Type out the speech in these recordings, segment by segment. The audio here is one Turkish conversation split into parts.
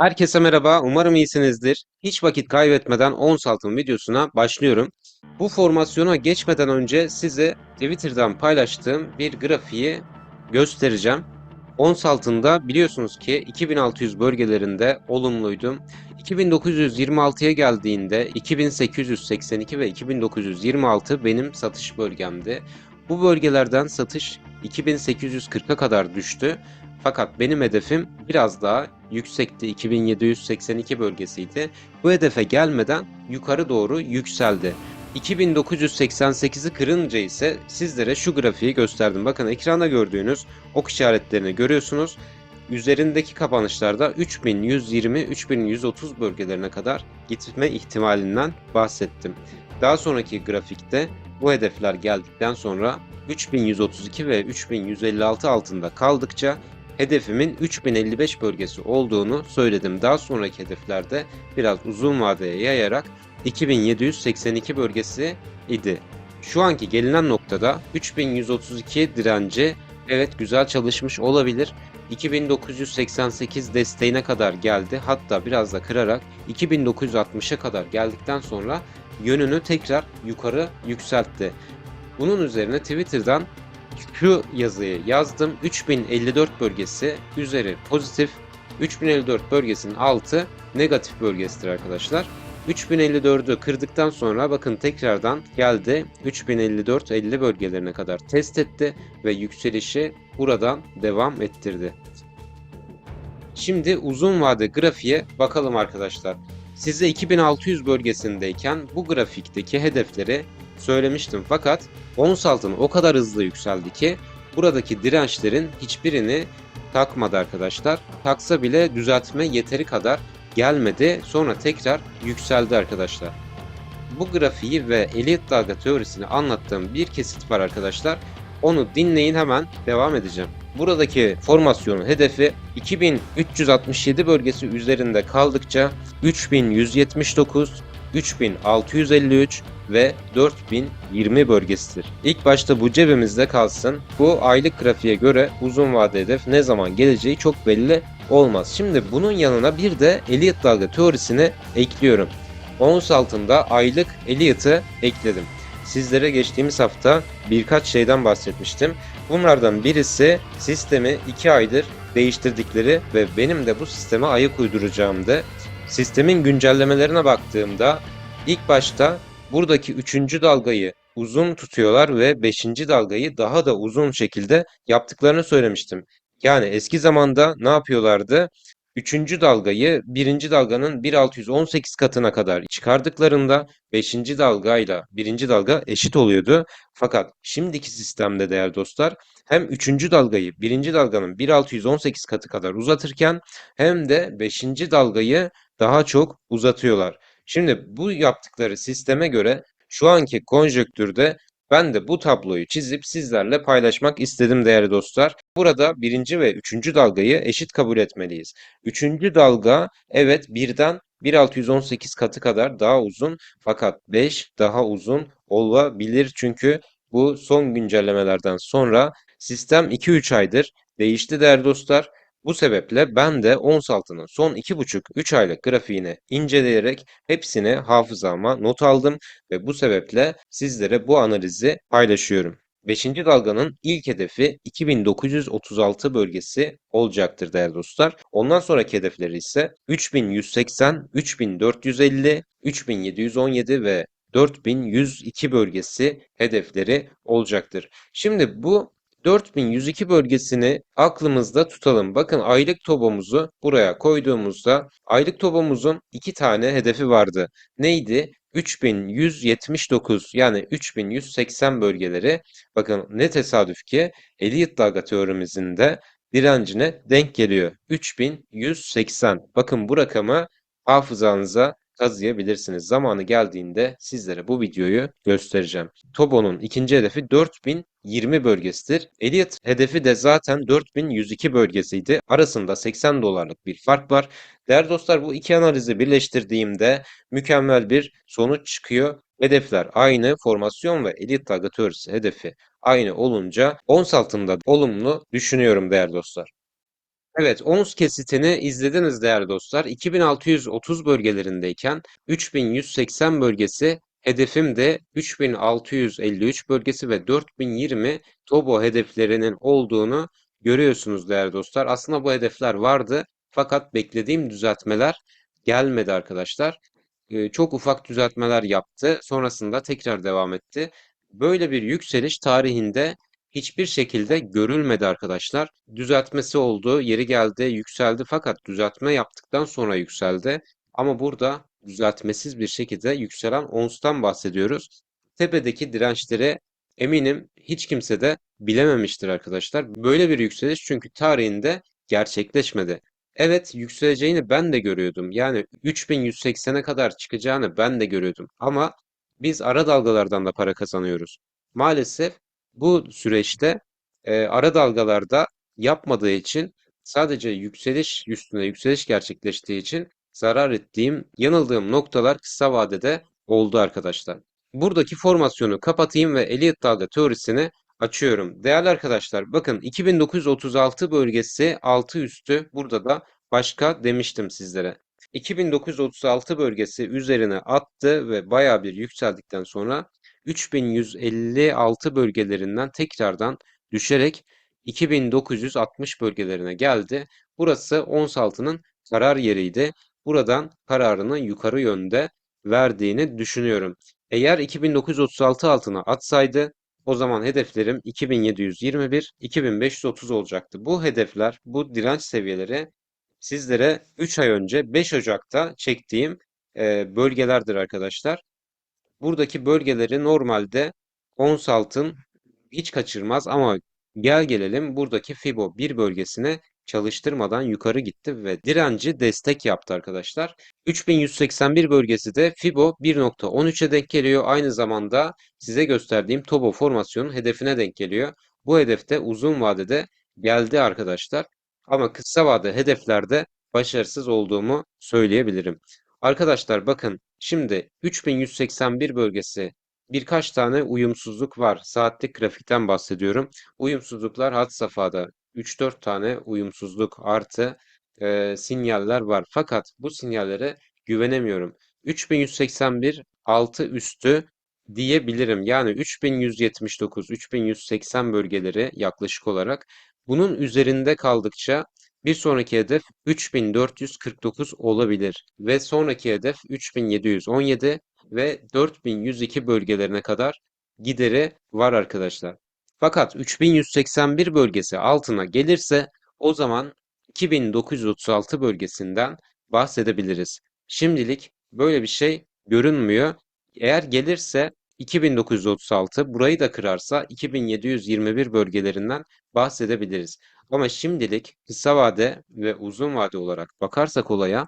Herkese merhaba, umarım iyisinizdir. Hiç vakit kaybetmeden 10 saltım videosuna başlıyorum. Bu formasyona geçmeden önce size Twitter'dan paylaştığım bir grafiği göstereceğim. 10 saltında biliyorsunuz ki 2600 bölgelerinde olumluydum. 2926'ya geldiğinde 2882 ve 2926 benim satış bölgemdi. Bu bölgelerden satış 2840'a kadar düştü. Fakat benim hedefim biraz daha yüksekti. 2782 bölgesiydi. Bu hedefe gelmeden yukarı doğru yükseldi. 2988'i kırınca ise sizlere şu grafiği gösterdim. Bakın ekranda gördüğünüz ok işaretlerini görüyorsunuz. Üzerindeki kapanışlarda 3120-3130 bölgelerine kadar gitme ihtimalinden bahsettim. Daha sonraki grafikte bu hedefler geldikten sonra 3132 ve 3156 altında kaldıkça hedefimin 3055 bölgesi olduğunu söyledim. Daha sonraki hedeflerde biraz uzun vadeye yayarak 2782 bölgesi idi. Şu anki gelinen noktada 3132 direnci evet güzel çalışmış olabilir. 2988 desteğine kadar geldi. Hatta biraz da kırarak 2960'a kadar geldikten sonra yönünü tekrar yukarı yükseltti. Bunun üzerine Twitter'dan şu yazıyı yazdım. 3054 bölgesi üzeri pozitif, 3054 bölgesinin altı negatif bölgesidir arkadaşlar. 3054'ü kırdıktan sonra bakın tekrardan geldi 3054 50 bölgelerine kadar test etti ve yükselişi buradan devam ettirdi. Şimdi uzun vade grafiğe bakalım arkadaşlar. Size 2600 bölgesindeyken bu grafikteki hedefleri söylemiştim fakat ons altın o kadar hızlı yükseldi ki buradaki dirençlerin hiçbirini takmadı arkadaşlar. Taksa bile düzeltme yeteri kadar gelmedi. Sonra tekrar yükseldi arkadaşlar. Bu grafiği ve Elliott dalga teorisini anlattığım bir kesit var arkadaşlar. Onu dinleyin hemen devam edeceğim. Buradaki formasyonun hedefi 2367 bölgesi üzerinde kaldıkça 3179, 3653 ve 4020 bölgesidir. İlk başta bu cebimizde kalsın. Bu aylık grafiğe göre uzun vade hedef ne zaman geleceği çok belli olmaz. Şimdi bunun yanına bir de Elliott dalga teorisini ekliyorum. Ons altında aylık Elliott'ı ekledim. Sizlere geçtiğimiz hafta birkaç şeyden bahsetmiştim. Bunlardan birisi sistemi 2 aydır değiştirdikleri ve benim de bu sisteme ayak uyduracağımdı. Sistemin güncellemelerine baktığımda ilk başta buradaki 3. dalgayı uzun tutuyorlar ve 5. dalgayı daha da uzun şekilde yaptıklarını söylemiştim. Yani eski zamanda ne yapıyorlardı? Üçüncü dalgayı birinci dalganın 1618 katına kadar çıkardıklarında beşinci dalgayla birinci dalga eşit oluyordu. Fakat şimdiki sistemde değerli dostlar hem üçüncü dalgayı birinci dalganın 1618 katı kadar uzatırken hem de beşinci dalgayı daha çok uzatıyorlar. Şimdi bu yaptıkları sisteme göre şu anki konjöktürde ben de bu tabloyu çizip sizlerle paylaşmak istedim değerli dostlar. Burada birinci ve üçüncü dalgayı eşit kabul etmeliyiz. Üçüncü dalga evet birden 1618 katı kadar daha uzun fakat 5 daha uzun olabilir çünkü bu son güncellemelerden sonra sistem 2-3 aydır değişti değerli dostlar. Bu sebeple ben de ons altının son 2,5-3 aylık grafiğini inceleyerek hepsini hafızama not aldım ve bu sebeple sizlere bu analizi paylaşıyorum. 5. dalganın ilk hedefi 2936 bölgesi olacaktır değerli dostlar. Ondan sonraki hedefleri ise 3180, 3450, 3717 ve 4102 bölgesi hedefleri olacaktır. Şimdi bu 4102 bölgesini aklımızda tutalım. Bakın aylık tobomuzu buraya koyduğumuzda aylık tobomuzun iki tane hedefi vardı. Neydi? 3179 yani 3180 bölgeleri bakın ne tesadüf ki Elliott dalga teoremizin de direncine denk geliyor. 3180. Bakın bu rakamı hafızanıza kazıyabilirsiniz. Zamanı geldiğinde sizlere bu videoyu göstereceğim. Tobo'nun ikinci hedefi 4020 bölgesidir. Elliot hedefi de zaten 4102 bölgesiydi. Arasında 80 dolarlık bir fark var. Değerli dostlar bu iki analizi birleştirdiğimde mükemmel bir sonuç çıkıyor. Hedefler aynı, formasyon ve elit teorisi hedefi aynı olunca ons altında olumlu düşünüyorum değerli dostlar. Evet, ons kesitini izlediniz değerli dostlar. 2630 bölgelerindeyken 3180 bölgesi hedefim de 3653 bölgesi ve 4020 Tobo hedeflerinin olduğunu görüyorsunuz değerli dostlar. Aslında bu hedefler vardı fakat beklediğim düzeltmeler gelmedi arkadaşlar. Ee, çok ufak düzeltmeler yaptı. Sonrasında tekrar devam etti. Böyle bir yükseliş tarihinde hiçbir şekilde görülmedi arkadaşlar. Düzeltmesi oldu, yeri geldi, yükseldi fakat düzeltme yaptıktan sonra yükseldi. Ama burada düzeltmesiz bir şekilde yükselen onstan bahsediyoruz. Tepedeki dirençleri eminim hiç kimse de bilememiştir arkadaşlar. Böyle bir yükseliş çünkü tarihinde gerçekleşmedi. Evet yükseleceğini ben de görüyordum. Yani 3180'e kadar çıkacağını ben de görüyordum. Ama biz ara dalgalardan da para kazanıyoruz. Maalesef bu süreçte e, ara dalgalarda yapmadığı için sadece yükseliş üstüne yükseliş gerçekleştiği için zarar ettiğim, yanıldığım noktalar kısa vadede oldu arkadaşlar. Buradaki formasyonu kapatayım ve Elliott dalga teorisini açıyorum. Değerli arkadaşlar bakın 2936 bölgesi altı üstü burada da başka demiştim sizlere. 2936 bölgesi üzerine attı ve baya bir yükseldikten sonra 3156 bölgelerinden tekrardan düşerek 2960 bölgelerine geldi. Burası ons altının karar yeriydi. Buradan kararını yukarı yönde verdiğini düşünüyorum. Eğer 2936 altına atsaydı o zaman hedeflerim 2721, 2530 olacaktı. Bu hedefler, bu direnç seviyeleri sizlere 3 ay önce 5 Ocak'ta çektiğim bölgelerdir arkadaşlar. Buradaki bölgeleri normalde ons altın hiç kaçırmaz ama gel gelelim buradaki Fibo 1 bölgesine çalıştırmadan yukarı gitti ve direnci destek yaptı arkadaşlar. 3181 bölgesi de Fibo 1.13'e denk geliyor. Aynı zamanda size gösterdiğim Tobo formasyonun hedefine denk geliyor. Bu hedefte uzun vadede geldi arkadaşlar. Ama kısa vade hedeflerde başarısız olduğumu söyleyebilirim. Arkadaşlar bakın şimdi 3181 bölgesi birkaç tane uyumsuzluk var. Saatlik grafikten bahsediyorum. Uyumsuzluklar had safhada 3-4 tane uyumsuzluk artı e, sinyaller var. Fakat bu sinyallere güvenemiyorum. 3181 altı üstü diyebilirim. Yani 3179, 3180 bölgeleri yaklaşık olarak bunun üzerinde kaldıkça bir sonraki hedef 3449 olabilir ve sonraki hedef 3717 ve 4102 bölgelerine kadar gideri var arkadaşlar. Fakat 3181 bölgesi altına gelirse o zaman 2936 bölgesinden bahsedebiliriz. Şimdilik böyle bir şey görünmüyor. Eğer gelirse 2936 burayı da kırarsa 2721 bölgelerinden bahsedebiliriz. Ama şimdilik kısa vade ve uzun vade olarak bakarsak olaya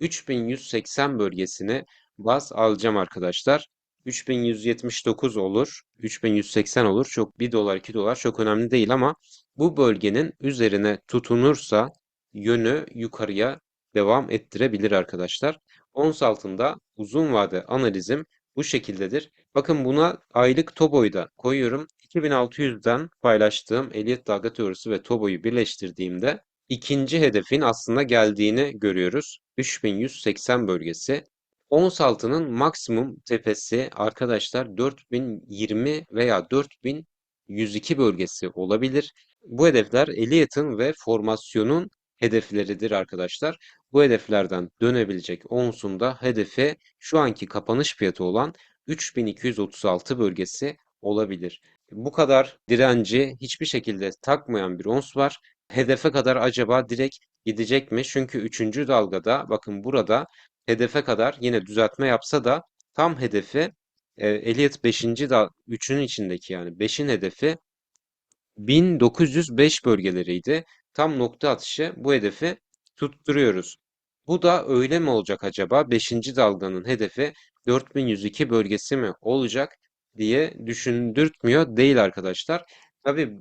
3180 bölgesini baz alacağım arkadaşlar. 3179 olur, 3180 olur. Çok 1 dolar 2 dolar çok önemli değil ama bu bölgenin üzerine tutunursa yönü yukarıya devam ettirebilir arkadaşlar. Ons altında uzun vade analizim bu şekildedir. Bakın buna aylık TOBO'yu da koyuyorum. 2600'den paylaştığım Elliott dalga teorisi ve TOBO'yu birleştirdiğimde ikinci hedefin aslında geldiğini görüyoruz. 3180 bölgesi. Ons altının maksimum tepesi arkadaşlar 4020 veya 4102 bölgesi olabilir. Bu hedefler Elliott'ın ve formasyonun hedefleridir arkadaşlar. Bu hedeflerden dönebilecek onsun da hedefi şu anki kapanış fiyatı olan 3236 bölgesi olabilir. Bu kadar direnci hiçbir şekilde takmayan bir ons var. Hedefe kadar acaba direkt gidecek mi? Çünkü 3. dalgada bakın burada hedefe kadar yine düzeltme yapsa da tam hedefi e, Elliott 5. da 3'ün içindeki yani 5'in hedefi 1905 bölgeleriydi. Tam nokta atışı bu hedefi tutturuyoruz. Bu da öyle mi olacak acaba? 5. dalganın hedefi 4102 bölgesi mi olacak diye düşündürtmüyor değil arkadaşlar. Tabii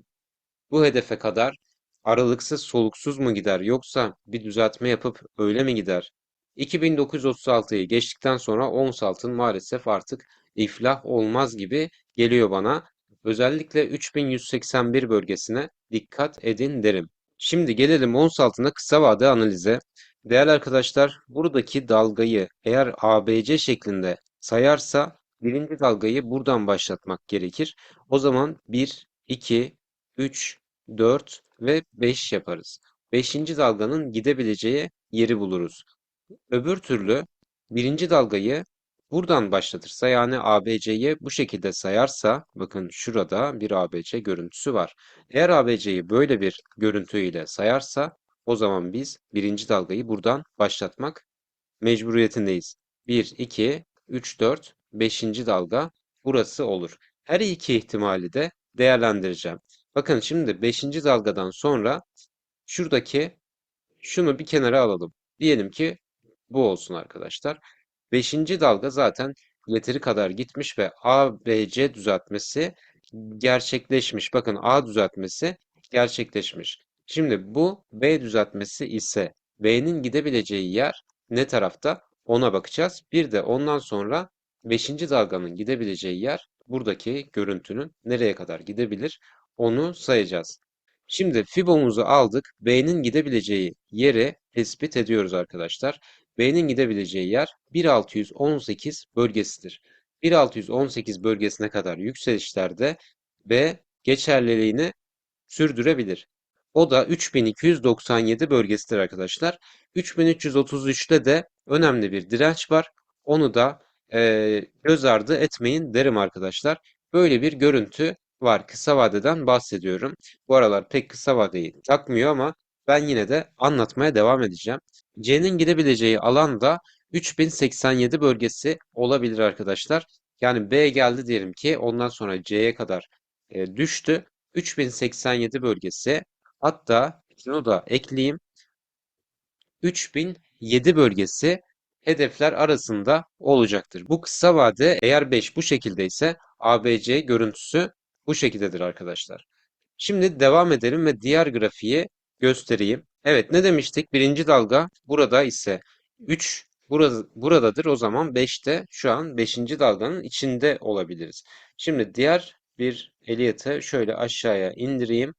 bu hedefe kadar aralıksız soluksuz mu gider yoksa bir düzeltme yapıp öyle mi gider? 2936'yı geçtikten sonra ons altın maalesef artık iflah olmaz gibi geliyor bana. Özellikle 3181 bölgesine dikkat edin derim. Şimdi gelelim ons altında kısa vade analize. Değerli arkadaşlar, buradaki dalgayı eğer ABC şeklinde sayarsa birinci dalgayı buradan başlatmak gerekir. O zaman 1, 2, 3, 4 ve 5 yaparız. Beşinci dalganın gidebileceği yeri buluruz. Öbür türlü birinci dalgayı buradan başlatırsa yani ABC'yi bu şekilde sayarsa bakın şurada bir ABC görüntüsü var. Eğer ABC'yi böyle bir görüntüyle sayarsa o zaman biz birinci dalgayı buradan başlatmak mecburiyetindeyiz. 1, 2, 3, 4, 5. dalga burası olur. Her iki ihtimali de değerlendireceğim. Bakın şimdi 5. dalgadan sonra şuradaki şunu bir kenara alalım. Diyelim ki bu olsun arkadaşlar. Beşinci dalga zaten yeteri kadar gitmiş ve A, B, C düzeltmesi gerçekleşmiş. Bakın A düzeltmesi gerçekleşmiş. Şimdi bu B düzeltmesi ise B'nin gidebileceği yer ne tarafta? Ona bakacağız. Bir de ondan sonra 5. dalganın gidebileceği yer buradaki görüntünün nereye kadar gidebilir onu sayacağız. Şimdi fibomuzu aldık. B'nin gidebileceği yeri tespit ediyoruz arkadaşlar. B'nin gidebileceği yer 1618 bölgesidir. 1618 bölgesine kadar yükselişlerde B geçerliliğini sürdürebilir. O da 3297 bölgesidir arkadaşlar. 3333'te de önemli bir direnç var. Onu da e, göz ardı etmeyin derim arkadaşlar. Böyle bir görüntü var. Kısa vadeden bahsediyorum. Bu aralar pek kısa vadeyi takmıyor ama ben yine de anlatmaya devam edeceğim. C'nin gidebileceği alan da 3087 bölgesi olabilir arkadaşlar. Yani B geldi diyelim ki ondan sonra C'ye kadar e, düştü. 3087 bölgesi hatta şunu da ekleyeyim. 3007 bölgesi hedefler arasında olacaktır. Bu kısa vade eğer 5 bu şekildeyse ABC görüntüsü bu şekildedir arkadaşlar. Şimdi devam edelim ve diğer grafiği göstereyim. Evet ne demiştik? Birinci dalga burada ise 3 burada, buradadır. O zaman 5'te şu an 5. dalganın içinde olabiliriz. Şimdi diğer bir Elliot'ı şöyle aşağıya indireyim.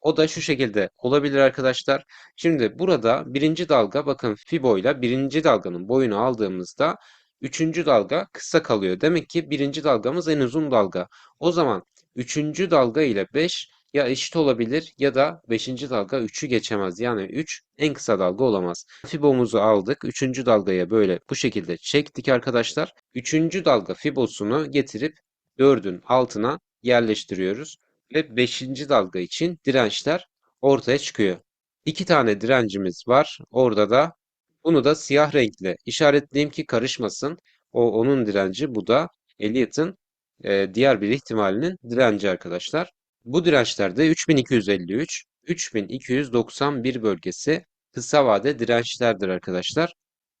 O da şu şekilde olabilir arkadaşlar. Şimdi burada birinci dalga bakın Fibo ile birinci dalganın boyunu aldığımızda üçüncü dalga kısa kalıyor. Demek ki birinci dalgamız en uzun dalga. O zaman üçüncü dalga ile 5 ya eşit olabilir ya da 5. dalga 3'ü geçemez. Yani 3 en kısa dalga olamaz. Fibomuzu aldık. 3. dalgaya böyle bu şekilde çektik arkadaşlar. 3. dalga fibosunu getirip 4'ün altına yerleştiriyoruz. Ve 5. dalga için dirençler ortaya çıkıyor. İki tane direncimiz var. Orada da bunu da siyah renkle işaretleyeyim ki karışmasın. O onun direnci bu da Elliot'ın e, diğer bir ihtimalinin direnci arkadaşlar. Bu dirençlerde 3253, 3291 bölgesi kısa vade dirençlerdir arkadaşlar.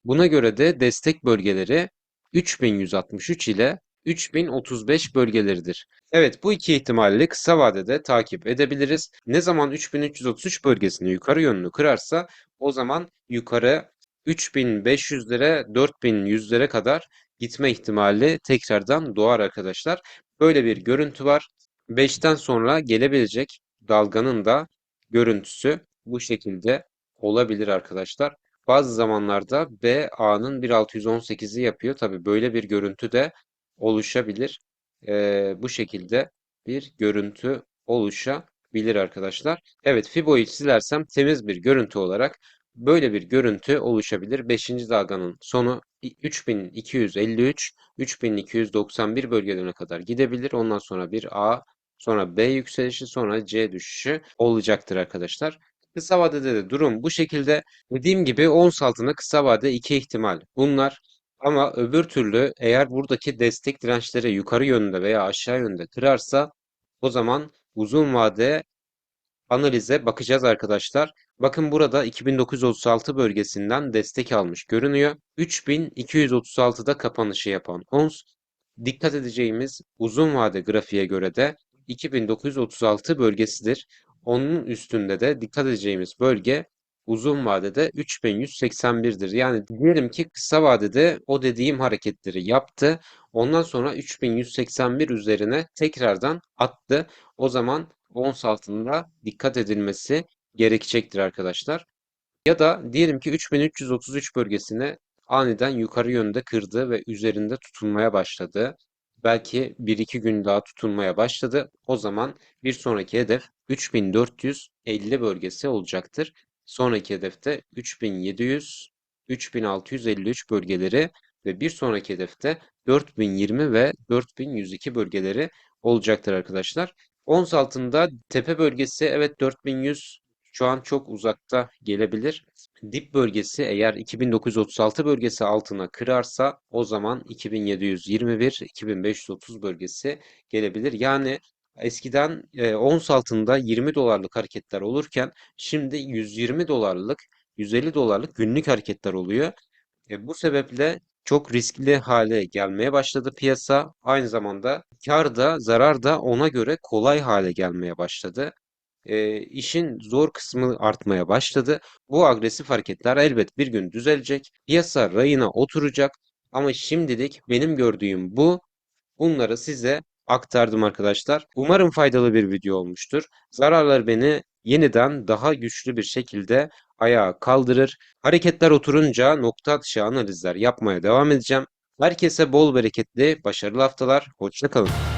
Buna göre de destek bölgeleri 3163 ile 3035 bölgeleridir. Evet bu iki ihtimalle kısa vadede takip edebiliriz. Ne zaman 3333 bölgesini yukarı yönlü kırarsa o zaman yukarı 3500'lere 4100'lere kadar gitme ihtimali tekrardan doğar arkadaşlar. Böyle bir görüntü var. 5'ten sonra gelebilecek dalganın da görüntüsü bu şekilde olabilir arkadaşlar. Bazı zamanlarda B A'nın 1618'i yapıyor. Tabi böyle bir görüntü de oluşabilir. Ee, bu şekilde bir görüntü oluşabilir arkadaşlar. Evet Fibo'yu silersem temiz bir görüntü olarak böyle bir görüntü oluşabilir. 5. dalganın sonu 3253, 3291 bölgelerine kadar gidebilir. Ondan sonra bir A, sonra B yükselişi, sonra C düşüşü olacaktır arkadaşlar. Kısa vadede de durum bu şekilde. Dediğim gibi ons altında kısa vade iki ihtimal. Bunlar ama öbür türlü eğer buradaki destek dirençleri yukarı yönde veya aşağı yönde kırarsa o zaman uzun vade analize bakacağız arkadaşlar. Bakın burada 2936 bölgesinden destek almış görünüyor. 3236'da kapanışı yapan ons. Dikkat edeceğimiz uzun vade grafiğe göre de 2936 bölgesidir. Onun üstünde de dikkat edeceğimiz bölge uzun vadede 3181'dir. Yani diyelim ki kısa vadede o dediğim hareketleri yaptı. Ondan sonra 3181 üzerine tekrardan attı. O zaman ons altında dikkat edilmesi gerekecektir arkadaşlar. Ya da diyelim ki 3333 bölgesine aniden yukarı yönde kırdı ve üzerinde tutunmaya başladı. Belki 1-2 gün daha tutunmaya başladı. O zaman bir sonraki hedef 3450 bölgesi olacaktır. Sonraki hedefte 3700, 3653 bölgeleri ve bir sonraki hedefte 4020 ve 4102 bölgeleri olacaktır arkadaşlar. Ons altında tepe bölgesi evet 4100 şu an çok uzakta gelebilir. Dip bölgesi eğer 2936 bölgesi altına kırarsa o zaman 2721 2530 bölgesi gelebilir. Yani eskiden e, ons altında 20 dolarlık hareketler olurken şimdi 120 dolarlık 150 dolarlık günlük hareketler oluyor. E, bu sebeple çok riskli hale gelmeye başladı piyasa. Aynı zamanda kar da zarar da ona göre kolay hale gelmeye başladı. E, işin zor kısmı artmaya başladı. Bu agresif hareketler elbet bir gün düzelecek. Piyasa rayına oturacak. Ama şimdilik benim gördüğüm bu. Bunları size aktardım arkadaşlar. Umarım faydalı bir video olmuştur. Zararlar beni yeniden daha güçlü bir şekilde ayağa kaldırır. Hareketler oturunca nokta atışı analizler yapmaya devam edeceğim. Herkese bol bereketli, başarılı haftalar. Hoşça kalın.